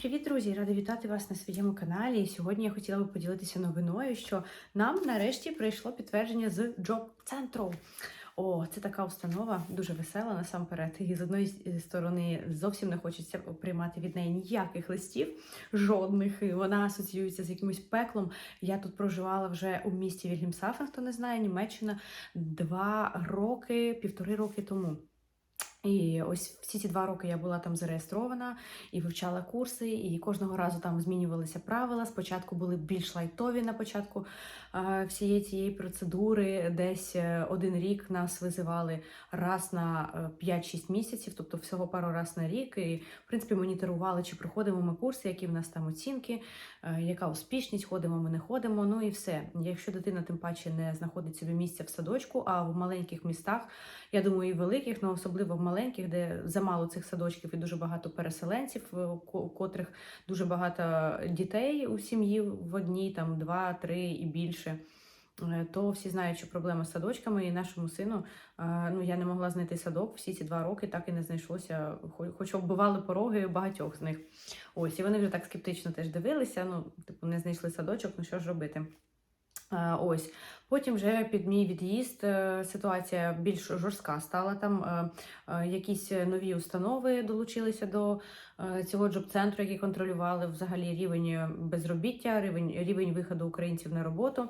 Привіт, друзі! Рада вітати вас на своєму каналі. І сьогодні я хотіла би поділитися новиною, що нам нарешті прийшло підтвердження з Джоб центру. О, це така установа, дуже весела насамперед. І з одної сторони зовсім не хочеться приймати від неї ніяких листів, жодних. Вона асоціюється з якимось пеклом. Я тут проживала вже у місті Вільгімсафен, хто не знає, Німеччина два роки, півтори роки тому. І ось всі ці два роки я була там зареєстрована і вивчала курси, і кожного разу там змінювалися правила. Спочатку були більш лайтові на початку е, всієї цієї процедури. Десь е, один рік нас визивали раз на е, 5-6 місяців, тобто всього пару раз на рік. І в принципі моніторували, чи проходимо ми курси, які в нас там оцінки, е, яка успішність, ходимо ми не ходимо. Ну і все. Якщо дитина тим паче не знаходить собі місця в садочку, а в маленьких містах, я думаю, і великих, але особливо в маленьких, де замало цих садочків і дуже багато переселенців, е, у котрих дуже багато дітей у сім'ї в одній, там два, три і більше. е, То всі знають, що проблема з садочками, і нашому сину е, ну я не могла знайти садок всі ці два роки, так і не знайшлося, хоч оббивали пороги багатьох з них. Ось, і вони вже так скептично теж дивилися. Ну, типу, не знайшли садочок, ну що ж робити? Е, Ось потім вже під мій від'їзд е, ситуація більш жорстка стала. Там е, якісь нові установи долучилися до цього джоб-центру, які контролювали взагалі рівень безробіття, рівень, рівень виходу українців на роботу.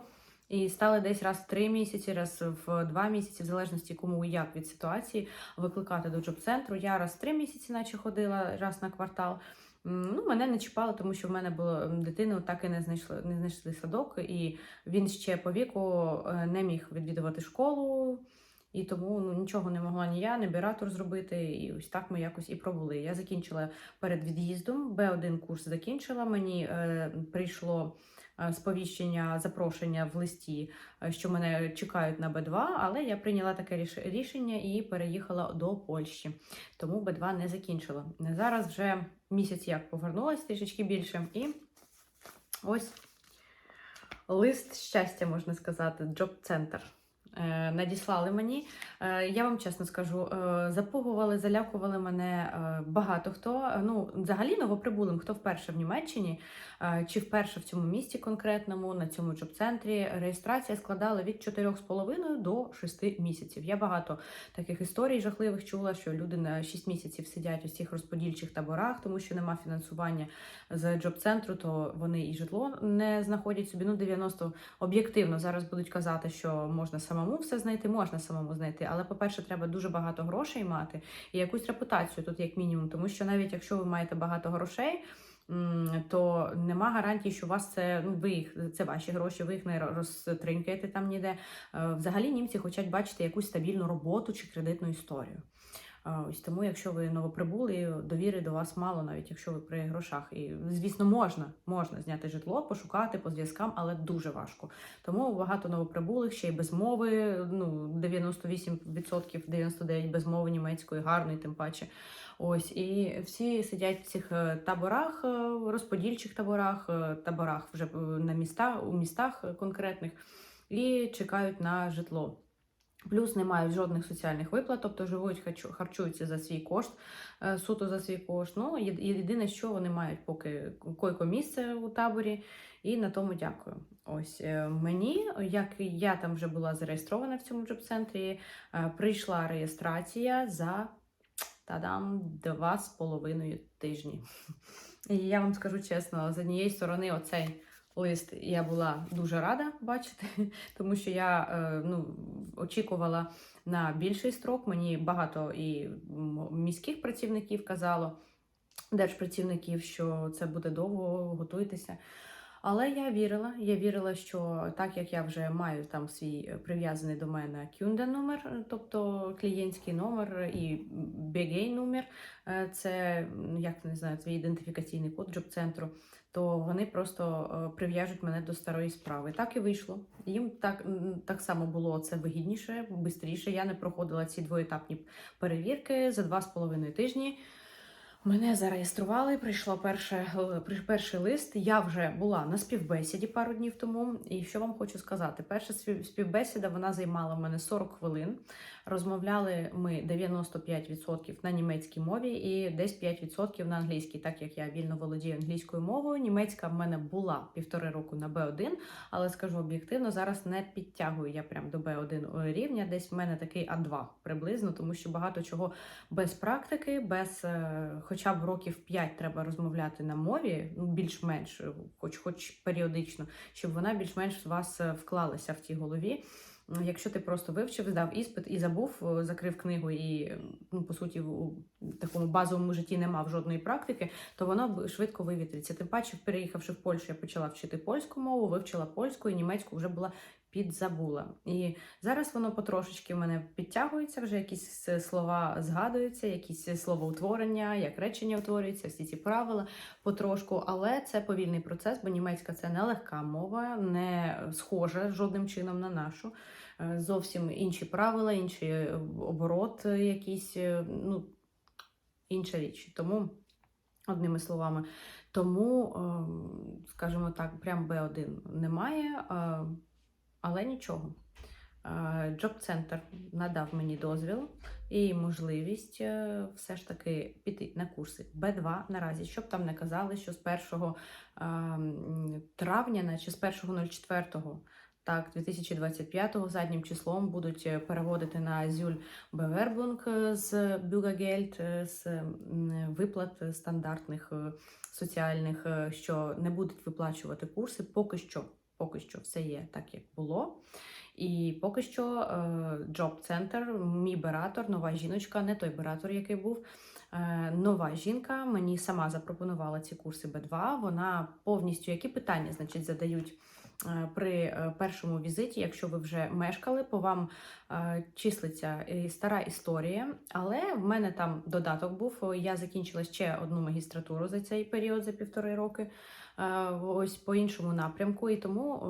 І стали десь раз в три місяці, раз в два місяці, в залежності кому і як від ситуації, викликати до джоб-центру. Я раз в три місяці, наче ходила, раз на квартал. Ну, мене не чіпало, тому що в мене було дитину так і не знайшли, не знайшли садок, і він ще по віку е, не міг відвідувати школу, і тому ну, нічого не могла ні я, ні біратор зробити. І ось так ми якось і пробули. Я закінчила перед від'їздом, Б1 курс закінчила. Мені е, прийшло сповіщення, запрошення в листі, е, що мене чекають на Б2, але я прийняла таке рішення і переїхала до Польщі. Тому Б2 не закінчила. Зараз вже місяць як повернулася трішечки більше, і ось лист щастя, можна сказати, джоб-центр. Е, Надіслали мені. Е, Я вам чесно скажу, е, запугували, залякували мене багато хто. Ну, взагалі новоприбулим, хто вперше в Німеччині чи вперше в цьому місті конкретному, на цьому джоб-центрі, реєстрація складала від 4,5 до 6 місяців. Я багато таких історій жахливих чула, що люди на 6 місяців сидять у цих розподільчих таборах, тому що нема фінансування з джоб-центру, то вони і житло не знаходять собі. Ну, 90 об'єктивно зараз будуть казати, що можна самому все знайти, можна самому знайти. Але, по-перше, треба дуже багато грошей мати і якусь репутацію тут, як мінімум, тому що навіть якщо ви маєте багато грошей. То нема гарантії, що у вас це ну ви їх це ваші гроші, ви їх не розтринькаєте там ніде. Е, Взагалі німці хочуть бачити якусь стабільну роботу чи кредитну історію. Ось тому, якщо ви новоприбули, довіри до вас мало, навіть якщо ви при грошах. І звісно, можна, можна зняти житло, пошукати по зв'язкам, але дуже важко. Тому багато новоприбулих ще й без мови. Ну 98%, 99% без мови німецької, гарної, тим паче. Ось і всі сидять в цих е, таборах, е, розподільчих таборах, е, таборах вже на містах у містах конкретних і чекають на житло. Плюс не мають жодних соціальних виплат, тобто живуть, харчу- харчуються за свій кошт, е, суто за свій кошт. Ну, єдине, що вони мають поки койко-місце у таборі, і на тому дякую. Ось е, мені, як я там вже була зареєстрована в цьому джоб-центрі, е, прийшла реєстрація за тадам два з половиною тижні. І я вам скажу чесно, з однієї сторони, оцей лист я була дуже рада бачити, тому що я ну, очікувала на більший строк. Мені багато і міських працівників казало, держпрацівників, що це буде довго, готуйтеся. Але я вірила, я вірила, що так як я вже маю там свій е, прив'язаний до мене кюнде номер, тобто клієнтський номер і BG номер, е, це як не знаю, твій ідентифікаційний код джоб-центру, то вони просто е, прив'яжуть мене до старої справи. Так і вийшло. Їм так, так само було це вигідніше, швидше. Я не проходила ці двоетапні перевірки за два з половиною тижні. Мене зареєстрували, прийшло перше, при- перший лист. Я вже була на співбесіді пару днів тому. І що вам хочу сказати? Перша спів- співбесіда вона займала в мене 40 хвилин. Розмовляли ми 95% на німецькій мові і десь 5% на англійській, так як я вільно володію англійською мовою. Німецька в мене була півтори року на B1, але скажу об'єктивно, зараз не підтягую я прям до B1 рівня. Десь в мене такий А2 приблизно, тому що багато чого без практики, без е, хоча б років 5 треба розмовляти на мові, ну більш-менш, хоч хоч періодично, щоб вона більш-менш вас е, вклалася в тій голові. Якщо ти просто вивчив, здав іспит і забув, е, закрив книгу і ну, по суті у такому базовому житті не мав жодної практики, то воно швидко вивітриться. Тим паче, переїхавши в Польщу, я почала вчити польську мову, вивчила польську і німецьку вже була підзабула. І зараз воно потрошечки в мене підтягується, вже якісь е, слова згадуються, якісь е, словоутворення, як речення утворюються, всі ці правила потрошку. Але це повільний процес, бо німецька це не легка мова, не схожа жодним чином на нашу. Е, Зовсім інші правила, інший е, оборот, якийсь, е, ну, інша річ. Тому, одними словами, тому, ем, скажімо так, прям Б1 немає. Е, але нічого. Джоб-центр надав мені дозвіл і можливість е, все ж таки піти на курси Б2 наразі, щоб там не казали, що з 1 ем, травня, наче з 1.04, так, 2025-го заднім числом будуть е, переводити на Bewerbung е, з е, з виплат стандартних е, соціальних, е, що не будуть виплачувати курси поки що поки що все є так, як було. І поки що Job Center, мій бератор, нова жіночка, не той бератор, який був. е, Нова жінка мені сама запропонувала ці курси Б2. Вона повністю які питання значить, задають е, при е, першому візиті, якщо ви вже мешкали, по вам е, числиться стара історія. Але в мене там додаток був. Я закінчила ще одну магістратуру за цей період, за півтори роки е, ось по іншому напрямку, і тому е,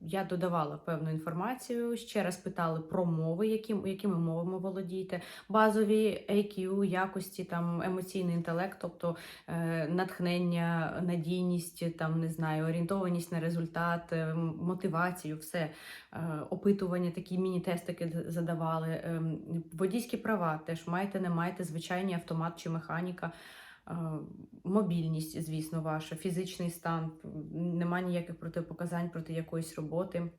я додавала певну інформацію. Ще раз питали про мови, яким, якими мовами володієте, базові IQ, якості, там емоційний інтелект, тобто е, натхнення, надійність, там не знаю, орієнтованість на результат, е, мотивацію, все е, опитування, такі міні-тестики задавали. Е, водійські права теж маєте, не маєте, звичайний автомат чи механіка. Мобільність, звісно, ваша, фізичний стан, немає ніяких протипоказань проти якоїсь роботи.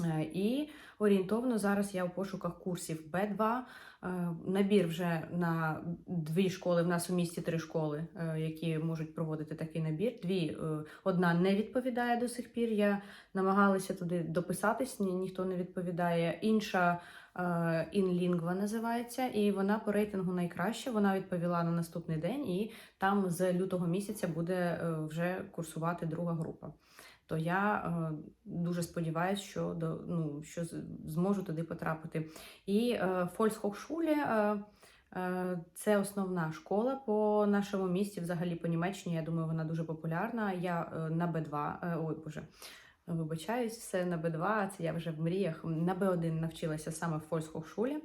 Е, І орієнтовно зараз я у пошуках курсів Б2. Е, Набір вже на дві школи. В нас у місті три школи, е, які можуть проводити такий набір. Дві одна не відповідає до сих пір. Я намагалася туди дописатись, ні, ніхто не відповідає. Інша інлінгва називається, і вона по рейтингу найкраща. Вона відповіла на наступний день, і там з лютого місяця буде е, вже курсувати друга група. То я е, дуже сподіваюся, що до ну що зможу туди потрапити. І е, е, е, це основна школа по нашому місті, взагалі по Німеччині. Я думаю, вона дуже популярна. Я е, на Б2, е, ой боже. Вибачаюсь, все на Б2, це я вже в мріях. На Б1 навчилася саме в фольсхохшулі.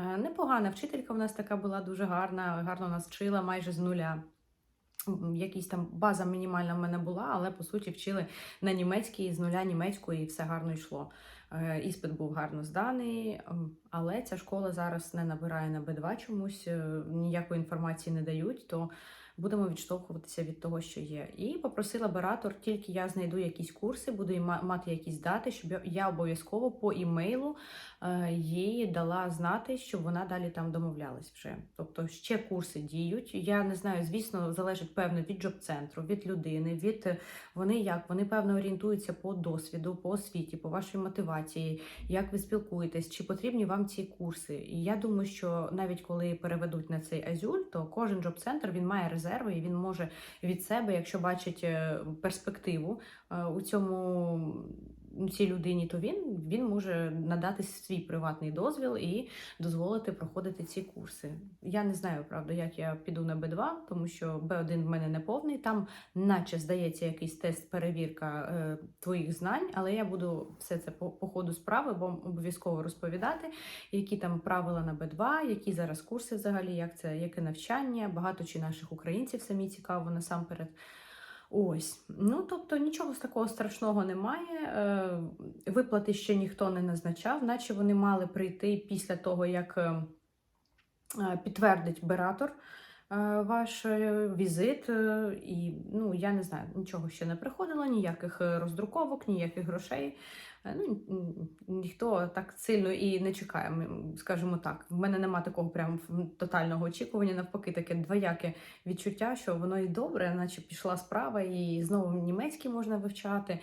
Е, Непогана вчителька в нас така була дуже гарна, гарно нас вчила майже з нуля. Якісь там база мінімальна в мене була, але по суті вчили на німецькій з нуля німецької і все гарно йшло. Е, Іспит був гарно зданий, але ця школа зараз не набирає на Б2 чомусь, е, ніякої інформації не дають, то будемо відштовхуватися від того, що є. І попросила баратор, тільки я знайду якісь курси, буду мати якісь дати, щоб я- я обов'язково по імейлу е, їй дала знати, щоб вона далі там домовлялась вже. Тобто ще курси діють. Я не знаю, звісно, залежить певно від джоб-центру, від людини, від е, вони як вони певно орієнтуються по досвіду, по освіті, по вашій мотивації, як ви спілкуєтесь, чи потрібні вам ці курси. І я думаю, що навіть коли переведуть на цей Азюль, то кожен джоб-центр він має резерви і він може від себе, якщо бачить е, перспективу е, у цьому. Цій людині, то він, він може надати свій приватний дозвіл і дозволити проходити ці курси. Я не знаю, правда, як я піду на Б2, тому що Б1 в мене не повний. Там, наче здається, якийсь тест перевірка е, твоїх знань, але я буду все це по, по ходу справи, бо обов'язково розповідати, які там правила на Б2, які зараз курси взагалі, як це, яке навчання. Багато чи наших українців самі цікаво насамперед. Ось, ну тобто нічого з такого страшного немає. Е, Виплати ще ніхто не назначав, наче вони мали прийти після того, як е, е, підтвердить бератор ваш е, візит. е, І ну я не знаю, нічого ще не приходило, ніяких е, роздруковок, ніяких грошей. Е, Ну, ніхто так сильно і не чекає, скажімо так. В мене нема такого прям тотального очікування, навпаки, таке двояке відчуття, що воно і добре, наче пішла справа, і знову німецький можна вивчати,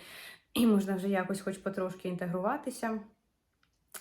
і можна вже якось хоч потрошки інтегруватися,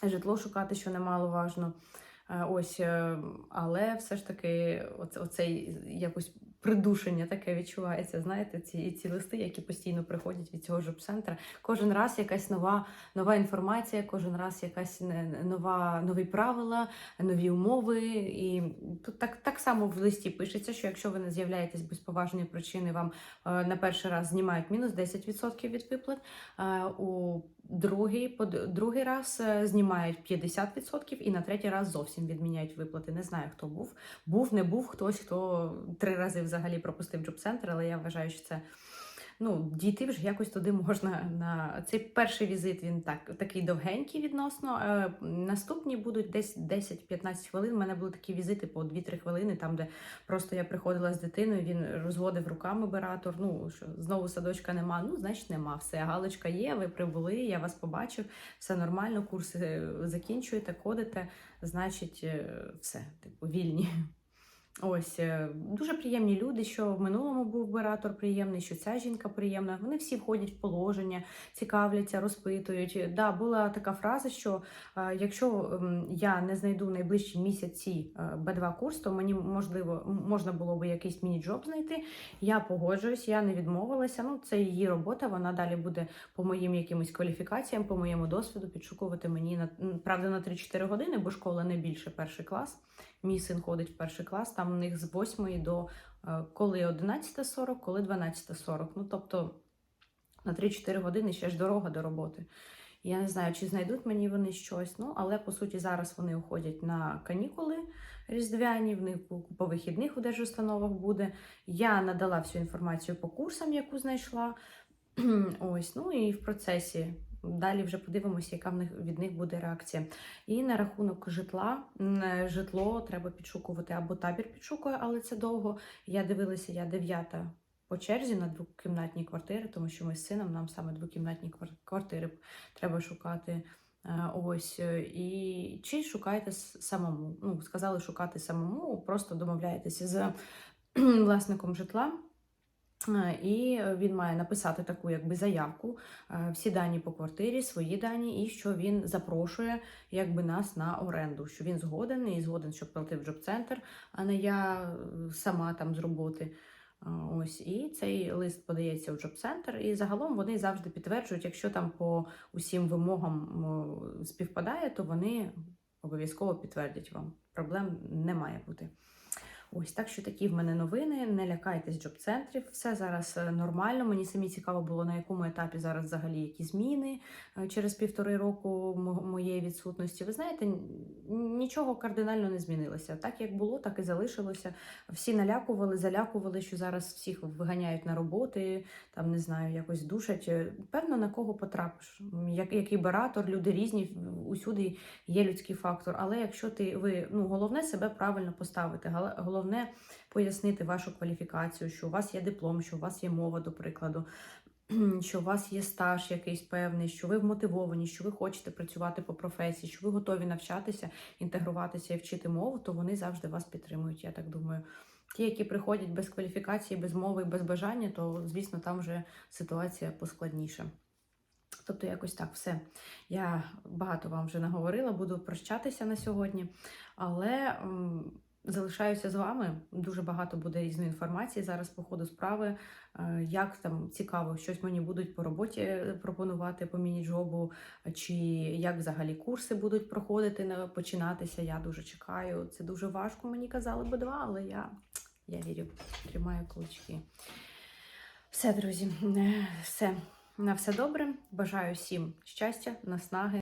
житло шукати, що немаловажно. Е, Ось, е, але все ж таки, оце, оцей якось придушення таке відчувається. Знаєте, ці, ці листи, які постійно приходять від цього жоп-центра. Кожен раз якась нова, нова інформація, кожен раз якась нова, нові правила, нові умови. І тут так, так само в листі пишеться, що якщо ви не з'являєтесь без поважної причини, вам е, на перший раз знімають мінус 10% від виплат, е, у другий, другий раз е, знімають 50% і на третій раз зовсім відміняють виплати. Не знаю, хто був. Був, не був хтось, хто три рази взагалі пропустив джоб-центр, але я вважаю, що це. Ну, дійти вже якось туди можна на цей перший візит. Він так такий довгенький відносно. Е, наступні будуть десь 10-15 хвилин. У мене були такі візити по 2-3 хвилини, там де просто я приходила з дитиною. Він розводив руками оператор. Ну що знову садочка нема. Ну, значить, нема. Все, галочка є. Ви прибули. Я вас побачив. Все нормально. Курси е, закінчуєте, ходите. Значить, е, все, типу, вільні. Ось е, дуже приємні люди, що в минулому був оператор приємний, що ця жінка приємна. Вони всі входять в положення, цікавляться, розпитують. Да, була така фраза, що е, якщо я не знайду найближчі місяці е, Б2 курс, то мені можливо можна було би якийсь міні-джоб знайти. Я погоджуюсь, я не відмовилася. Ну, це її робота. Вона далі буде по моїм якимось кваліфікаціям, по моєму досвіду підшукувати мені на правда на 3-4 години, бо школа не більше перший клас. Мій син ходить в перший клас, там у них з 8 до е, коли 11.40, коли 12.40. Ну тобто на 3-4 години ще ж дорога до роботи. Я не знаю, чи знайдуть мені вони щось. Ну, але по суті зараз вони уходять на канікули різдвяні, в них по вихідних у держустановах буде. Я надала всю інформацію по курсам, яку знайшла. Ось, ну і в процесі. Далі вже подивимося, яка в них від них буде реакція. І на рахунок житла, житло треба підшукувати або табір підшукує, але це довго. Я дивилася, я дев'ята по черзі на двокімнатні квартири, тому що ми з сином нам саме двокімнатні квартири треба шукати. Е, Ось е, і чи шукаєте самому? Ну, сказали шукати самому, просто домовляєтеся з власником житла. Е, І він має написати таку якби заявку, е, всі дані по квартирі, свої дані, і що він запрошує якби нас на оренду, що він згоден і згоден, щоб платив джоб-центр, а не я е, сама там з роботи. Ось і цей лист подається в джоб-центр, і загалом вони завжди підтверджують, якщо там по усім вимогам співпадає, то вони обов'язково підтвердять вам. Проблем не має бути. Ось так що такі в мене новини. Не лякайтесь джоб-центрів. Все зараз е, нормально. Мені самі цікаво було, на якому етапі зараз взагалі які зміни е, через півтори року моєї відсутності. Ви знаєте, нічого кардинально не змінилося. Так як було, так і залишилося. Всі налякували, залякували, що зараз всіх виганяють на роботи, там не знаю, якось душать. Е, Певно, на кого потрапиш. Який баратор, люди різні, усюди є людський фактор. Але якщо ти ви ну головне себе правильно поставити, гала- головне пояснити вашу кваліфікацію, що у вас є диплом, що у вас є мова, до прикладу. Що у вас є стаж якийсь певний, що ви вмотивовані, що ви хочете працювати по професії, що ви готові навчатися, інтегруватися і вчити мову, то вони завжди вас підтримують, я так думаю. Ті, які приходять без кваліфікації, без мови, без бажання, то звісно там вже ситуація поскладніша. Тобто, якось так, все. Я багато вам вже наговорила, буду прощатися на сьогодні, але залишаюся з вами. Дуже багато буде різної інформації зараз по ходу справи. Е, Як там цікаво, щось мені будуть по роботі е, пропонувати по міні-джобу, чи як взагалі курси будуть проходити, на- починатися. Я дуже чекаю. Це дуже важко, мені казали би два, але я, я вірю, тримаю кулачки. Все, друзі, е, все. На все добре. Бажаю всім щастя, наснаги.